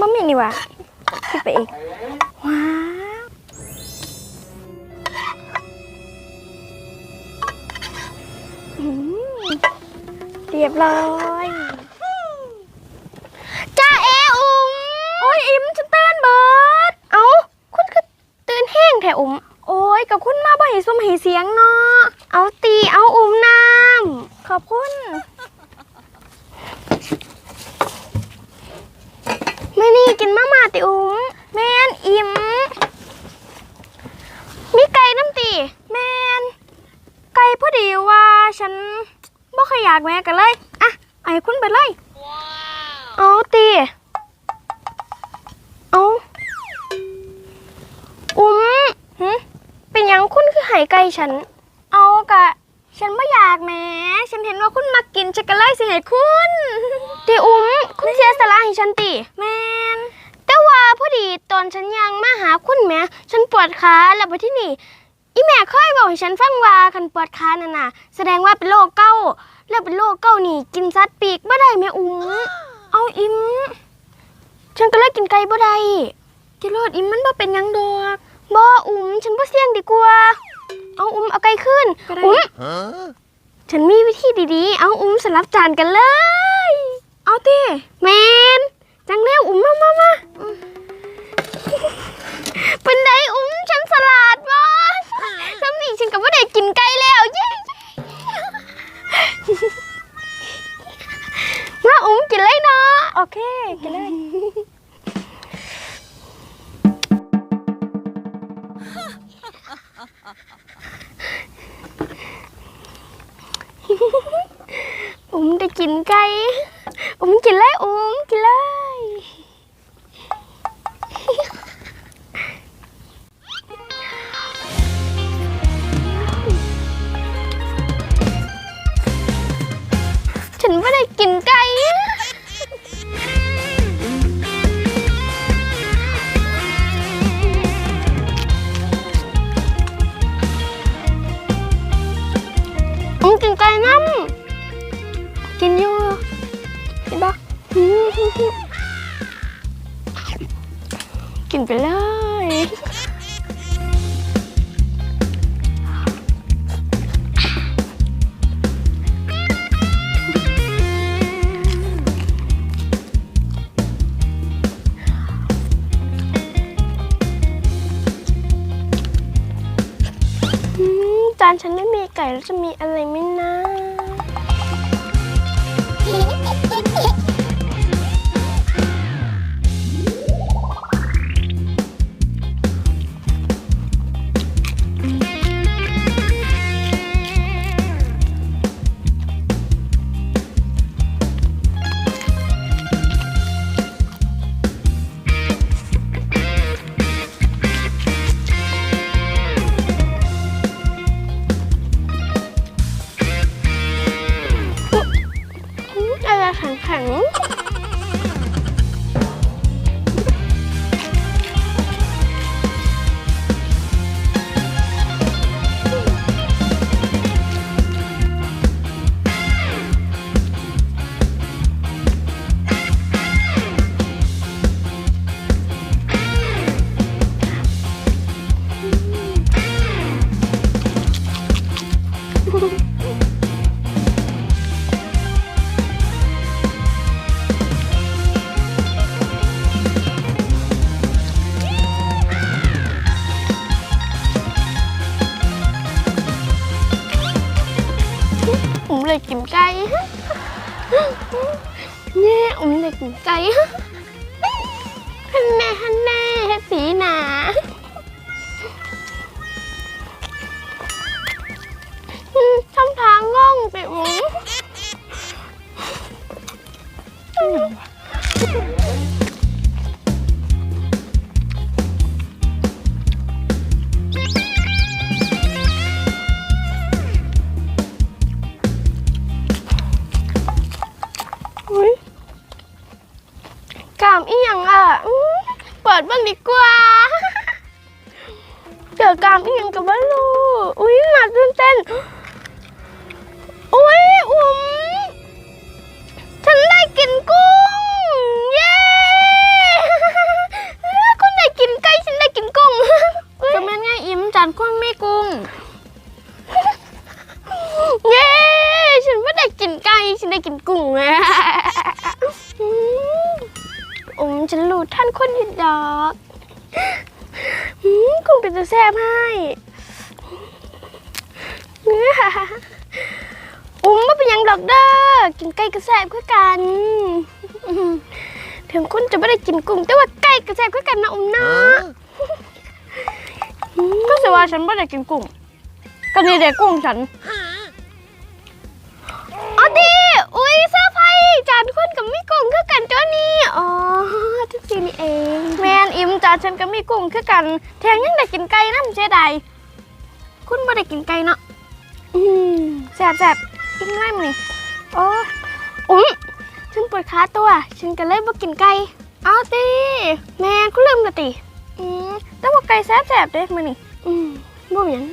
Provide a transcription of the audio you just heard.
บ่มีนี่หว่าคิดไปเองว้าวอืมเรียบร้อยจ้าเออุ้มโอ้ยอิมฉันเตือนเบิดเอ้าคุณคือตื่นแห้งแท้อุ้มโอ้ยกับคุณมาบ่ให้ซุ่มให้เสียงเนาะเอาตีเอาอุ้มน้ำขอบคุณ ไม่นี่กินมาม่าติอุ้มแมนอิ่มมีไก่น้ำตีแมนไก่พอดีว่าฉันบ่เคอยอยากแม่กันเลยอะไอ้คุณไปเลย เอาตีเอาอุ้มหึเป็นหยังคุณคือไห้ไก่ฉัน เอากะ ฉันไม่อยากแหม้ฉันเห็นว่าคุณมากินฉันก็เลยสิให้คุณตีอุ้มคุณเสียสละให้ฉันตีแมนแต่ว่าพอดีต อนฉันยังมาหาคุณแหม่ ฉันปวดขาแล้วไปที่นี่ อีแม่เคยบอกให้ฉันฟังว่าคันปวดขานั่นน่ะ แสดงว่าเป็นโรคเก้า แล้วเป็นโรคเก้านี่ กินสัตว์ปีกบ่ได้แม่อุ้มเอาอิมฉันก็เลยกินไก่บ่ได้จิโรดอิมมันบ่เป็นหยังดอกบ่อุ้มฉันบ่เสี่ยงดีกว่า เอาอุ้มเอาไก่ขึ้นอุ้ม Huh? ฉันมีวิธีดีๆ เอาอุ้มสลับจานกันเลย เอาติแมนจังเร็วอุ้มมามามาอืม เป็นไดอุ้มฉันสลัดบอสสำนีฉันกับว่าได้กินไก่แล้วเย้มาอุ้มกินเลยเนาะโอเค กินเลย อุ้มได้กินไก่อุ้มกินเลยอุ้มกินเลย ฉันไม่ได้กินไก่อุ้มกินไก่น้ำกินอยู่กินปะอืมกินไปเลยานฉันไม่มีไก่แล้วจะมีอะไรไหมนะ ข็ง เลยกินไก่เนี่ยผมเลยกินไก่ฮันแน่ฮันแน่สีหนาีกว่า เจอกามอีกกับว่าลูกอุ้ยมาตื่นเต้นอุ้ยอุ้มฉันได้กินกุ้ง เย้คุได้กินไก่ฉันได้กินกุ้งก็แม่งอิ่มจานกุ้งไม่กุ้ง เย้ฉันไม่ได้กินไก่ฉันได้กินกุ้งอ่ รู้ท่านคนอยิดดอกหืมคงเป็นตัวแซ่บให้อุ้มไม่เป็นหยังดอกเด้อกินไก่กระแซบคือกันอื้อหือถึงคุณจะไม่ได้กินกุ้งแต่ว่าไก่กระแซบคือกันนะอุ้มนะก็สิว่าฉันไม่ได้กินกุ้งก็นี่เด็กกุ้งฉันานคนกับม่กุ้งคือกันตัวนี้อ๋อทุกทีนี่เอง แมนอิมจ้าฉันก็มีกุ้งคือกันแถมยังได้กินไก่น้ำเสียดคุณไม่ได้กินไก่เนาะอืมแซ่บแซ่บกินง่ายมั้ยโอ้อุ้มฉันปวดขาตัว ฉันก็เลยบ่กินไก่เอาติแม่คุณลืมละติอืมแต่ว่าไก่แซ่บแซ่บเด้มื้อนี้อืมบ่เหมือน